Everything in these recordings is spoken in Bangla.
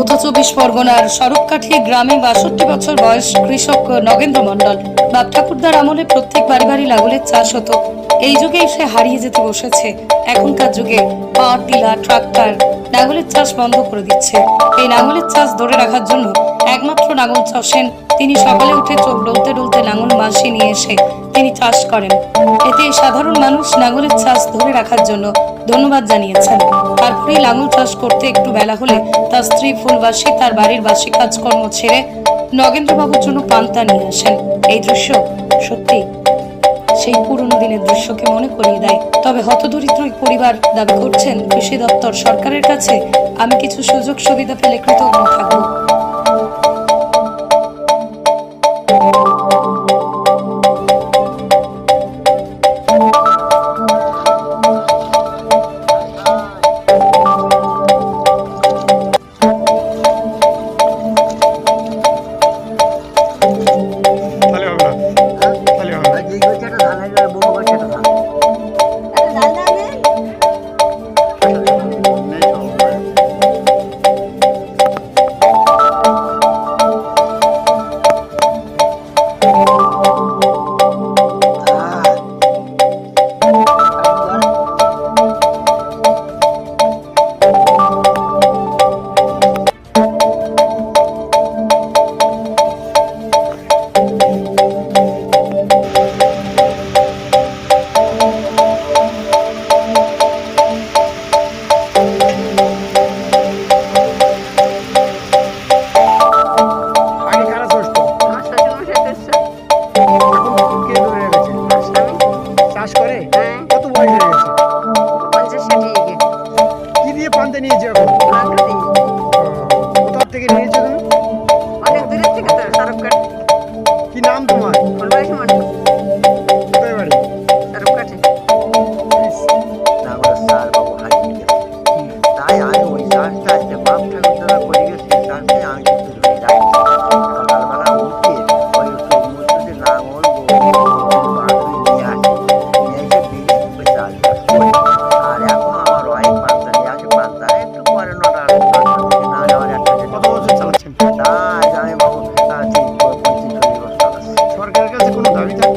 উত্তর চব্বিশ পরগনার সড়ককাঠি গ্রামে বাষট্টি বছর বয়স কৃষক নগেন্দ্র মণ্ডল বাপ ঠাকুরদার আমলে প্রত্যেক বাড়ি বাড়ি লাঙলের চাষ হতো। এই যুগে সে হারিয়ে যেতে বসেছে। এখনকার যুগে পাওয়ার টিলা, ট্রাক্টর নাঙলের চাষ বন্ধ করে দিচ্ছে। এই নাঙলের চাষ ধরে রাখার জন্য একমাত্র নাঙল চাষেন তিনি সকালে উঠে চোখ ডলতে ডলতে লাঙল মাসি নিয়ে এসে তিনি চাষ করেন। এতে সাধারণ মানুষ নাঙলের চাষ ধরে রাখার জন্য ধন্যবাদ জানিয়েছেন। তারপরে লাঙল চাষ করতে একটু বেলা হলে তার স্ত্রী ফুলবাসী তার বাড়ির বাসী কাজকর্ম ছেড়ে নগেন্দ্রবাবুর জন্য পান্তা নিয়ে আসেন। এই দৃশ্য সত্যি সেই পুরনো দিনের দৃশ্যকে মনে করিয়ে দেয়। তবে হতদরিদ্র পরিবার দাবি করছেন, কৃষি দপ্তর সরকারের কাছে আমি কিছু সুযোগ সুবিধা পেলে কৃতজ্ঞ থাকব।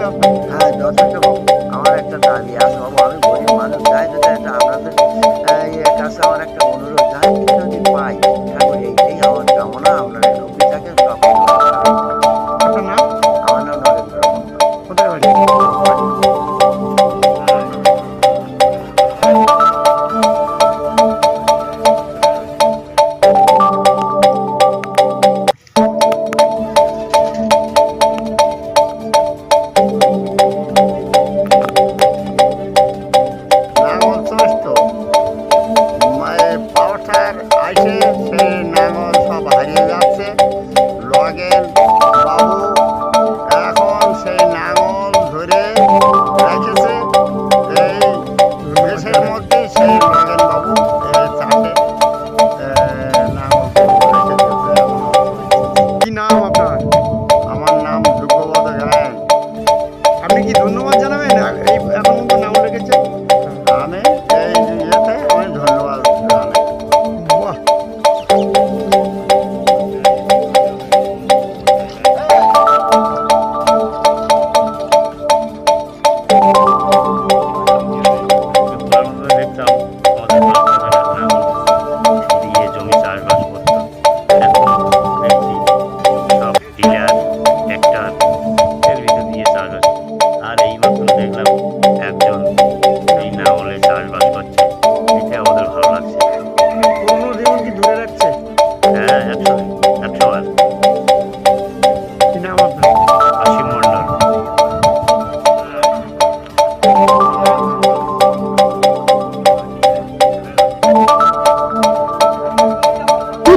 আপনার হ্যাঁ আমার একটা দাবি আছে বাবু আমি জানাবেন